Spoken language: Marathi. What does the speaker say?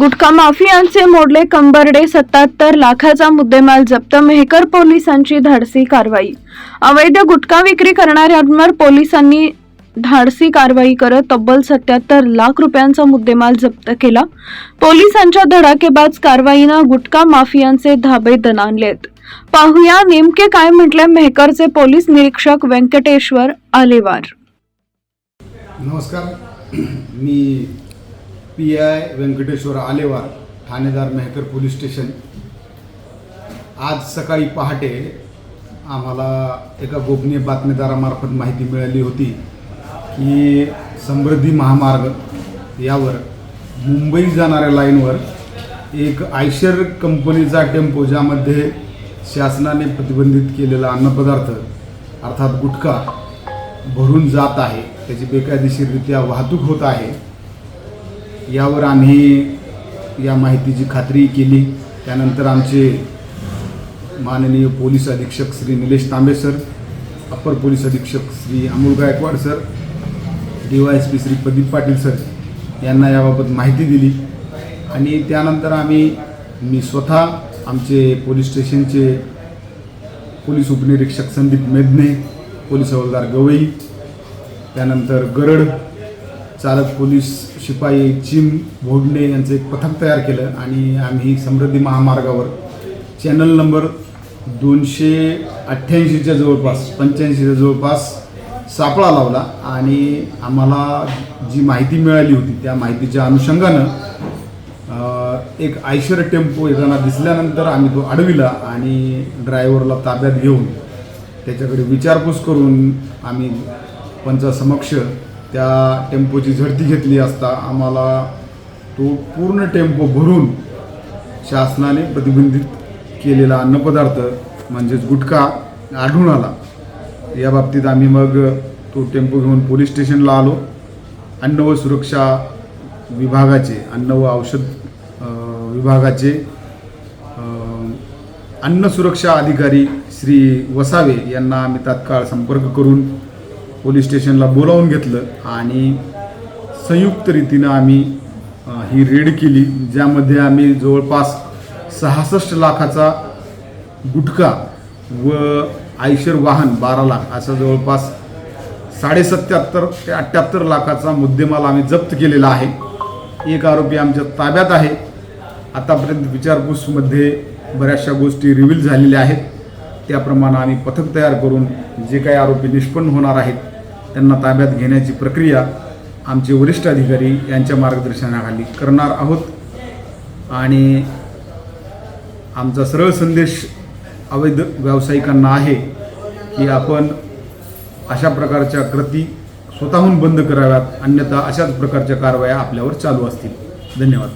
गुटखा माफियांचे मोडले कंबरडे सत्याहत्तर लाखाचा मुद्देमाल जप्त मेहकर पोलिसांची धाडसी कारवाई. अवैध गुटखा विक्री करणाऱ्यांवर पोलिसांनी धाडसी कारवाई करत तब्बल सत्याहत्तर लाख रुपयांचा मुद्देमाल जप्त केला. पोलिसांच्या धडाकेबाज कारवाईनं गुटखा माफियांचे धाबे दणानलेत पाहूया नेमके काय म्हटले मेहकरचे पोलीस निरीक्षक व्यंकटेश्वर आलेवार. नमस्कार. मी पी आय व्यंकटेश्वर आलेवार ठाणेदार मेहकर पोलीस स्टेशन. आज सकाळी पहाटे आम्हाला एका गोपनीय बातमीदारामार्फत माहिती मिळाली होती की समृद्धी महामार्ग यावर मुंबई जाणाऱ्या लाईनवर एक आयशर कंपनीचा टेम्पो ज्यामध्ये शासनाने प्रतिबंधित केलेला अन्नपदार्थ अर्थात गुटखा भरून जात आहे. त्याची बेकायदेशीररित्या वाहतूक होत आहे. यावर आम्ही या माहितीची खात्री केली. त्यानंतर आमचे माननीय पोलीस अधीक्षक Shri Nilesh Tambe sir upper police अधीक्षक Shri Amol Gaikwad sir D Y S P Shri Pradeep Patil sir यांना याबाबत माहिती दिली. आणि त्यानंतर आम्ही मी स्वतः आमचे पोलीस स्टेशनचे पोलीस उपनिरीक्षक संदीप मेदने पोलीस हवालदार गवई त्यानंतर गरड चालक पोलीस शिपाई चिम भोडणे यांचं एक पथक तयार केलं आणि आम्ही समृद्धी महामार्गावर चॅनल नंबर दोनशे अठ्ठ्याऐंशीच्या जवळपास पंच्याऐंशीच्या जवळपास सापळा लावला आणि आम्हाला जी माहिती मिळाली होती त्या माहितीच्या अनुषंगानं एक आयशर टेम्पो येताना दिसल्यानंतर आम्ही तो अडविला आणि ड्रायव्हरला ताब्यात घेऊन त्याच्याकडे विचारपूस करून आम्ही पंचासमक्ष त्या टेम्पोची झडती घेतली असता आम्हाला तो पूर्ण टेम्पो भरून शासनाने प्रतिबंधित केलेला अन्नपदार्थ म्हणजेच गुटखा आढळून आला. या बाबतीत आम्ही मग तो टेम्पो घेऊन पोलीस स्टेशनला आलो. अन्न व सुरक्षा विभागाचे अन्न व औषध विभागाचे अन्न सुरक्षा अधिकारी श्री वसावे यांना आम्ही तात्काळ संपर्क करून पोलीस स्टेशनला बोलावून घेतलं आणि संयुक्त रीतीनं आम्ही ही रेड केली ज्यामध्ये आम्ही जवळपास सहासष्ट लाखाचा गुटखा व आयशर वाहन बारा लाख असं जवळपास साडेसत्याहत्तर ते अठ्ठ्याहत्तर लाखाचा मुद्देमाल आम्ही जप्त केलेला आहे. एक आरोपी आमच्या ताब्यात आहे. आतापर्यंत विचारपूसमध्ये बऱ्याचशा गोष्टी रिव्हील झालेल्या आहेत. त्याप्रमाणे आम्ही पथक तयार करून जे काही आरोपी निष्पन्न होणार आहेत त्यांना ताब्यात घेण्याची प्रक्रिया आमचे वरिष्ठ अधिकारी यांच्या मार्गदर्शनाखाली करणार आहोत. आणि आमचा सरळ संदेश अवैध व्यावसायिकांना आहे की आपण अशा प्रकारच्या कृती स्वतःहून बंद कराव्यात अन्यथा अशाच प्रकारच्या कारवाया आपल्यावर चालू असतील. धन्यवाद.